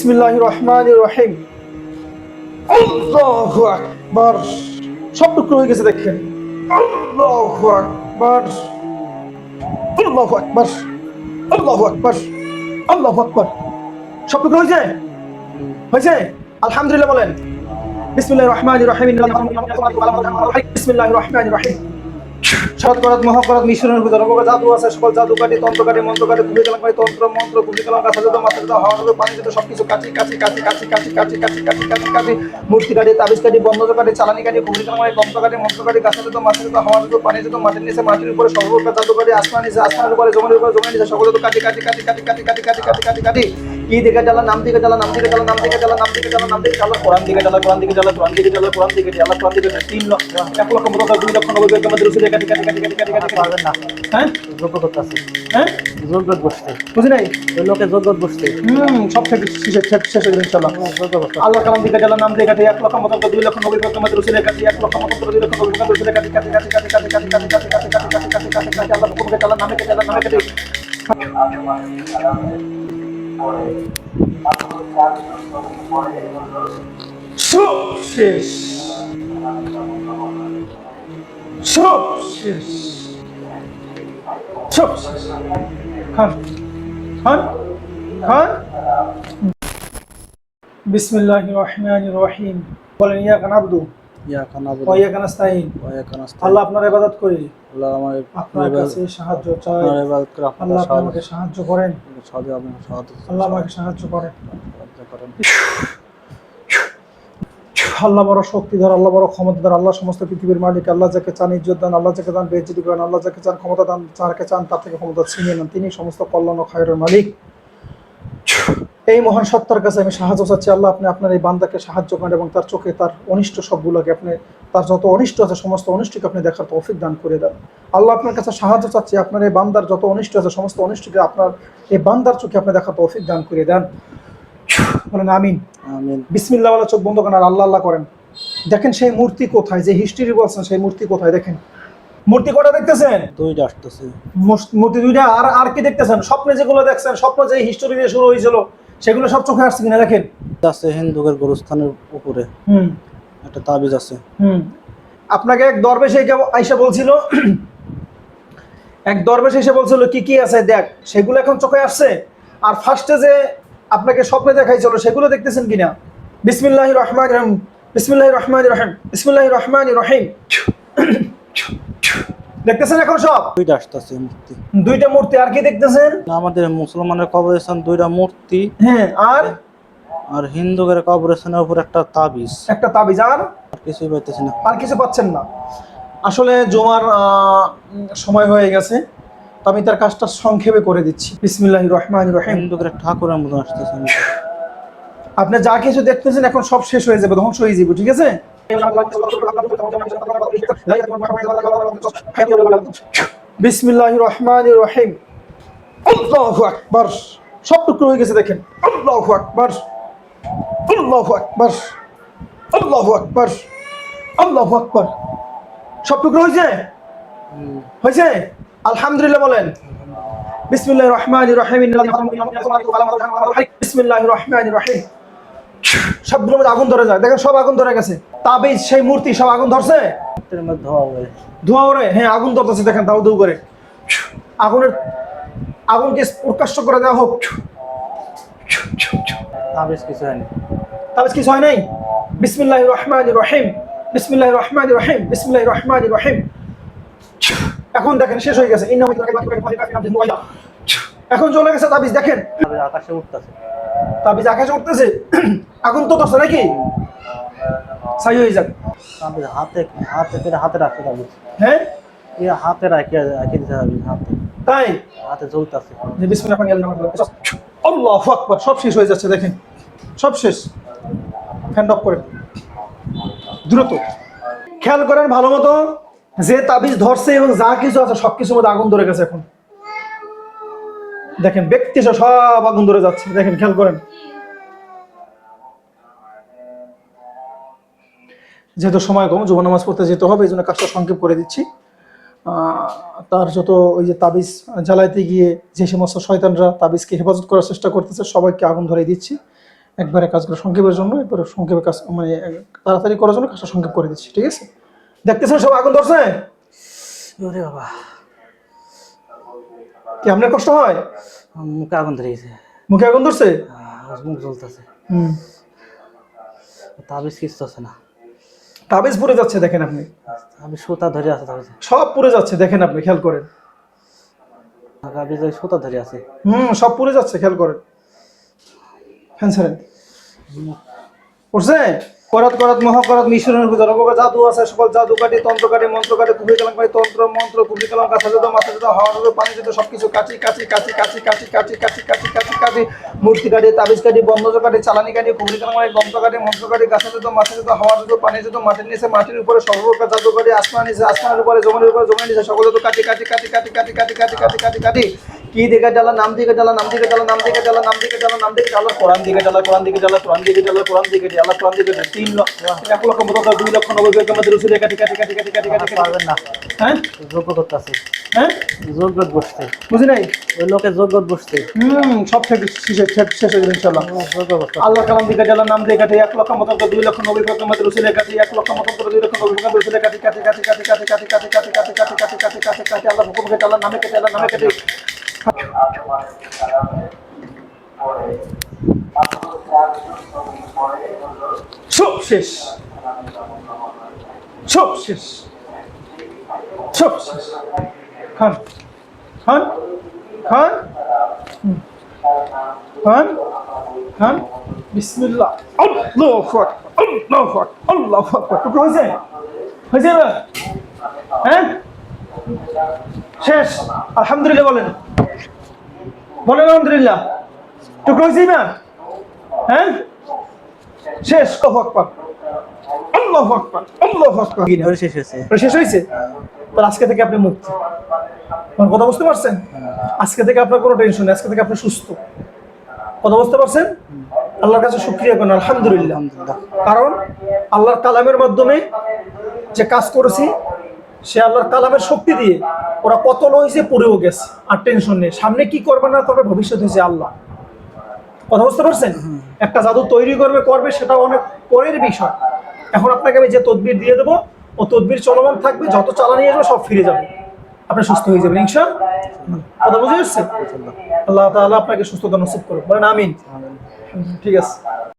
বিসমিল্লাহ রহমান রহিম আকবার। সব টুকরো হয়ে গেছে, দেখেন। আল্লাহু আকবার। আল্লাহু আকবার। আল্লাহু আকবার। আল্লাহু আকবার। সব টুকরো হয়েছে? হয়েছে? আলহামদুলিল্লাহ বলেন। বিসমিল্লাহ রহমান রহিম বিসমিল্লাহ রহমান রহিম সৎকরাত মহাকরাত মিশ্রণের ভিতরে অবগত জাদু আছে সকল জাদু কাটি তন্ত্র কাটি মন্ত্র কাটি কুবি কালাম কাটি তন্ত্র মন্ত্র কুবি কালাম কাছে যত মাথা যত হাওয়া যত পানি যত সবকিছু কাটি কাটি কাটি কাটি কাটি কাটি কাটি কাটি কাটি কাটি মূর্তি কাটি তাবিজ কাটি বন্ধ কাটি চালানি কাটি কুবি কালাম কাটি তন্ত্র কাটি মন্ত্র কাটি গাছে যত মাথা যত হাওয়া যত পানি যত মাটির নিচে মাটির উপরে সর্বপ্রকার জাদু কাটি আসমান নিচে আসমানের উপরে জমির উপরে জমির নিচে সকল যত কাটি কাটি কাটি কাটি কাটি কাটি কাটি কাটি কাটি কাটি কি দিকে জ্বালা নাম দিকে জ্বালা নাম দিকে জ্বালা নাম দিকে জ্বালা নাম দিকে জ্বালা নাম দিকে জ্বালা কোরআন দিকে জ্বালা কোরআন দিকে জ্বালা কোরআন দিকে জ্বালা কোরআন দিকে জ্বালা কোরআন দিকে জ্বালা তিন লক্ষ এক লক্ষ মতো দুই লক্ষ নব্বই লক্ষ মধ্যে রসিদে কাটি কাটি কাটি কাটি কাটি কাটি পারবেন না হ্যাঁ যোগ্য করতেছে হ্যাঁ যোগ্য বসতে বুঝি নাই ওই লোকে যোগ্য বসতে হুম সব থেকে শেষে শেষ হয়ে ইনশাল্লাহ আল্লাহ কালাম দিকে জ্বালা নাম দিয়ে কাটি এক লক্ষ মতো দুই লক্ষ নব্বই লক্ষ মধ্যে রসিদে কাটি এক লক্ষ মতো দুই লক্ষ নব্বই লক্ষ রসিদে কাটি কাটি কাটি কাটি কাটি কাটি কাটি কাটি কাটি কাটি কাটি কাটি কাটি কাটি আল্লাহ হুকুমকে জ্বালা নামে কাটি জ্বালা নামে কাটি সব শেষ সব শেষ সব শেষ খান খান খান বিসমিল্লাহ রহমান রহিম বলেন ইয়া কান আব্দু আল্লাহ আপনার ইবাদত করি। আল্লাহ আমার আপনার কাছে সাহায্য চাই। আপনার ইবাদত করে আল্লাহ আমাকে সাহায্য করেন। সাহায্য আপনি সাহায্য আল্লাহ আমাকে সাহায্য করেন। আল্লাহ বড় শক্তিধর আল্লাহ বড় ক্ষমতাধর আল্লাহ সমস্ত পৃথিবীর মালিক আল্লাহ যাকে চান ইজ্জত দান আল্লাহ যাকে চান বেজিটি করেন আল্লাহ যাকে চান ক্ষমতা দান যাকে চান তার থেকে ক্ষমতা ছিনিয়ে নেন। তিনি সমস্ত কল্যাণ ও খায়ের মালিক। এই মহান সত্তার কাছে আমি সাহায্য চাচ্ছি। আল্লাহ আপনি আপনার এই বান্দাকে সাহায্য করেন এবং তার চোখে তার অনিষ্ট সবগুলোকে আপনি তার যত অনিষ্ট আছে সমস্ত অনিষ্টকে আপনি দেখার তৌফিক দান করে দেন। আল্লাহ আপনার কাছে সাহায্য চাচ্ছি। আপনার এই বান্দার যত অনিষ্ট আছে সমস্ত অনিষ্টকে আপনার এই বান্দার চোখে আপনি দেখার তৌফিক দান করে দেন। বলেন আমিন। আমিন। বিসমিল্লাহ চোখ বন্ধ করেন আর আল্লাহ আল্লাহ করেন। দেখেন সেই মূর্তি কোথায় যে হিস্ট্রি বলছেন সেই মূর্তি কোথায় দেখেন। মূর্তি কটা দেখতেছেন? দুইটা আসতেছে। মূর্তি দুইটা। আর আর কি দেখতেছেন? স্বপ্নে যেগুলো দেখছেন স্বপ্ন যে হিস্টোরি দিয়ে শুরু হয়েছিল সেগুলো সব চোখে আসছে কিনা দেখেন। আছে হিন্দুকের গোরস্থানের উপরে। হুম। একটা তাবিজ আছে। হুম। আপনাকে এক দরবেশ এসে আইসা বলছিল এক দরবেশ এসে বলছিল কি কি আছে দেখ সেগুলো এখন চোখে আসছে। আর ফার্স্টে যে আপনাকে স্বপ্নে দেখাইছিল সেগুলো দেখতেছেন কিনা? বিসমিল্লাহ রহমান রহিম বিসমিল্লাহ রহমান রহিম বিসমিল্লাহ রহমান রহিম। দেখতেছেন এখন সব? দুইটা আসতেছে মূর্তি দুইটা মূর্তি আর কি দেখতেছেন? আমাদের মুসলমানের কবরস্থান দুইটা মূর্তি। হ্যাঁ আর? আর হিন্দুকের কবরস্থানের উপর একটা তাবিজ। একটা তাবিজ আর? আর কিছুই পাইতেছি না। আর কিছু পাচ্ছেন না। আসলে জমার সময় হয়ে গেছে তো আমি তার কাজটা সংক্ষেপে করে দিচ্ছি। বিসমিল্লাহ রহমান রহিম। হিন্দুকের ঠাকুরের মতন আসতেছে। আপনি যা কিছু দেখতেছেন এখন সব শেষ হয়ে যাবে ধ্বংস হয়ে যাবে ঠিক আছে? বিসমিল্লাহ রহমান রহিম আকবার। সব টুকরো হয়ে গেছে, দেখেন। আল্লাহু আকবার। আল্লাহু আকবার। আল্লাহু আকবার। আল্লাহু আকবার। সব টুকরো হয়েছে? হয়েছে? আলহামদুলিল্লাহ বলেন। বিসমিল্লাহ রহমান রহিম বিসমিল্লাহ রহমান রহিম সবগুলোর আগুন ধরে যায়। দেখেন সব আগুন ধরে গেছে। তাবিজ সেই মূর্তি সব আগুন ধরছে? ধোয়া ওরে হ্যাঁ আগুন ধরতেছে দেখেন দাউ দৌ করে। আগুনের আগুনকে প্রকাশ্য করে দেওয়া হোক। তাবিজ কিছু হয়নি। তাবিজ কিছু হয় নাই? বিসমিল্লাহ রহমান রহিম। বিসমিল্লাহ রহমান রহিম। বিসমিল্লাহ রহমান রহিম। এখন দেখেন শেষ হয়ে গেছে। এখন চলে গেছে তাবিজ দেখেন। আকাশে উঠতেছে। তাবিজ আকাশে উঠতেছে। আগুন তো ধরছে নাকি? ছাই হয়ে তাবিজ হাতে হাতে করে হাতে রাখতে তাবিজ হ্যাঁ? এই হাতে রাখে রাখে দিতে হবে হাতে। তাই? হাতে জ্বলতেছে। যে বিসমিল্লাহ আল্লাহু আকবার সব শেষ হয়ে যাচ্ছে দেখেন। সব শেষ। ফ্যান অফ করেন দ্রুত। খেয়াল করেন ভালো মতো যে তাবিজ ধরছে এবং যা কিছু আছে সব কিছুর মধ্যে আগুন ধরে গেছে এখন। দেখেন ব্যক্তি সব আগুন ধরে যাচ্ছে। দেখেন খেয়াল করেন। যেহেতু সময় কম যুব নামাজ পড়তে যেতে হবে এই জন্য কাজটা সংক্ষেপ করে দিচ্ছি। তার যত ওই যে তাবিজ জ্বালাইতে গিয়ে যে সমস্ত শয়তানরা তাবিজকে হেফাজত করার চেষ্টা করতেছে সবাইকে আগুন ধরে দিচ্ছি। একবারে কাজগুলো সংক্ষেপের জন্য একবারে সংক্ষেপে কাজ মানে তাড়াতাড়ি করার জন্য কাজটা সংক্ষেপ করে দিচ্ছি ঠিক আছে? দেখতেছেন সব আগুন ধরছে? ওরে বাবা। কি আপনার কষ্ট হয়? মুখে আগুন ধরে গেছে মুখে আগুন ধরছে? আহ, মুখ জ্বলতেছে। হুম। তাবিজ কিছু আছে না। তাবিজ পুড়ে যাচ্ছে দেখেন আপনি। আমি সুতা ধরে আছে তাবিজ। সব পুড়ে যাচ্ছে দেখেন আপনি খেয়াল করেন। তাবিজ সুতা ধরে আছে। হুম সব পুড়ে যাচ্ছে খেয়াল করেন। ফ্যান ছাড়েন। পড়ছে করাত করাত মহাকরাত মিশরের উপর জনগণ জাদু আছে সকল জাদু কাটি তন্ত্র কাটি মন্ত্র কাটি কুবি কালাম কাটি তন্ত্র মন্ত্র কুবি কালাম কাছা যেত মাথা যেত হাওয়া যেত পানি যেত সবকিছু কাচি কাচি কাচি কাচি কাচি কাচি কাচি কাচি কাচি কাচি মূর্তি কাটি তাবিজ কাটি বন্ধজ কাটি চালানি কাটি কুবি কালাম কাটি তন্ত্র কাটি মন্ত্র কাটি গাছা যেত মাথা যেত হাওয়া যেত পানি যেত মাটির নিচে মাটির উপরে সর্বপ্রকার জাদু কাটি আসমান নিচে আসমানের উপরে জমিনের উপরে জমির নিচে সকল যত কাটি কাটি কাটি কাটি কাটি কাটি কাটি কাটি কাটি কাটি কি দিকে ডালা নাম দিকে ডালা নাম দিকে ডালা নাম দিকে ডালা নাম দিকে ডালা নাম দিকে ডালা কোরআন দিকে ডালা কোরআন দিকে ডালা কোরআন দিকে ডালা কোরআন দিকে ডালা কোরআন দিকে তিন লক্ষ এক লক্ষ মতো দুই লক্ষ নব্বই বেগ আমাদের রসুলে কাটি কাটি কাটি কাটি কাটি কাটি পারবেন না হ্যাঁ যোগ্য করতে আছে হ্যাঁ যোগ্যত বসতে বুঝি নাই ওই লোকে যোগ্যত বসতে হুম সব থেকে শেষে শেষ- হয়ে আল্লাহ কালাম দিকে ডালা নাম দিয়ে কাটি এক লক্ষ মতো দুই লক্ষ নব্বই বেগ আমাদের রসুলে এক লক্ষ মতো দুই লক্ষ নব্বই বেগ রসুলে কাটি কাটি কাটি কাটি কাটি কাটি কাটি কাটি কাটি কাটি কাটি কাটি কাটি আল্লাহ হুকুমকে আল্লাহ নামে কাটি আল্লাহ নামে সব শেষ সব শেষ সব শেষ খান খান খান হুম। খান খান বিসমিল্লাহ আল্লাহু আকবার আল্লাহু আকবার আল্লাহু আকবার টুকরো হয়েছে হয়েছে এবার হ্যাঁ শেষ। আলহামদুলিল্লাহ বলেন। বলেন আলহামদুলিল্লাহ। টুকরো হয়েছে না হ্যাঁ? শেষ। আল্লাহু আকবার। আল্লাহু আকবার। আল্লাহু আকবার। শেষ হয়েছে। শেষ হয়েছে? তাহলে আজকে থেকে আপনি মুক্ত। আমার কথা বুঝতে পারছেন? আজকে থেকে আপনার কোনো টেনশন নেই। আজকে থেকে আপনি সুস্থ। কথা বুঝতে পারছেন? আল্লাহর কাছে শুক্রিয়া করেন। আলহামদুলিল্লাহ। কারণ আল্লাহর কালামের মাধ্যমে যে কাজ করেছি সে আল্লাহর কালামের শক্তি দিয়ে ওরা কতল হয়েছে পড়েও গেছে। আর টেনশন নেই। সামনে কি করবে না করবে ভবিষ্যৎ হয়েছে আল্লাহ। কথা বুঝতে পারছেন? একটা জাদু তৈরি করবে করবে সেটা অনেক পরের বিষয়। এখন আপনাকে আমি যে তদবির দিয়ে দেবো ও তদবির চলমান থাকবে যত চালানি যাবে সব ফিরে যাবে। আপনি সুস্থ হয়ে যাবেন ইনশা কথা বুঝে আসছে আল্লাহ তাআলা আপনাকে সুস্থতা নসিব করুন বলেন আমিন। ঠিক আছে।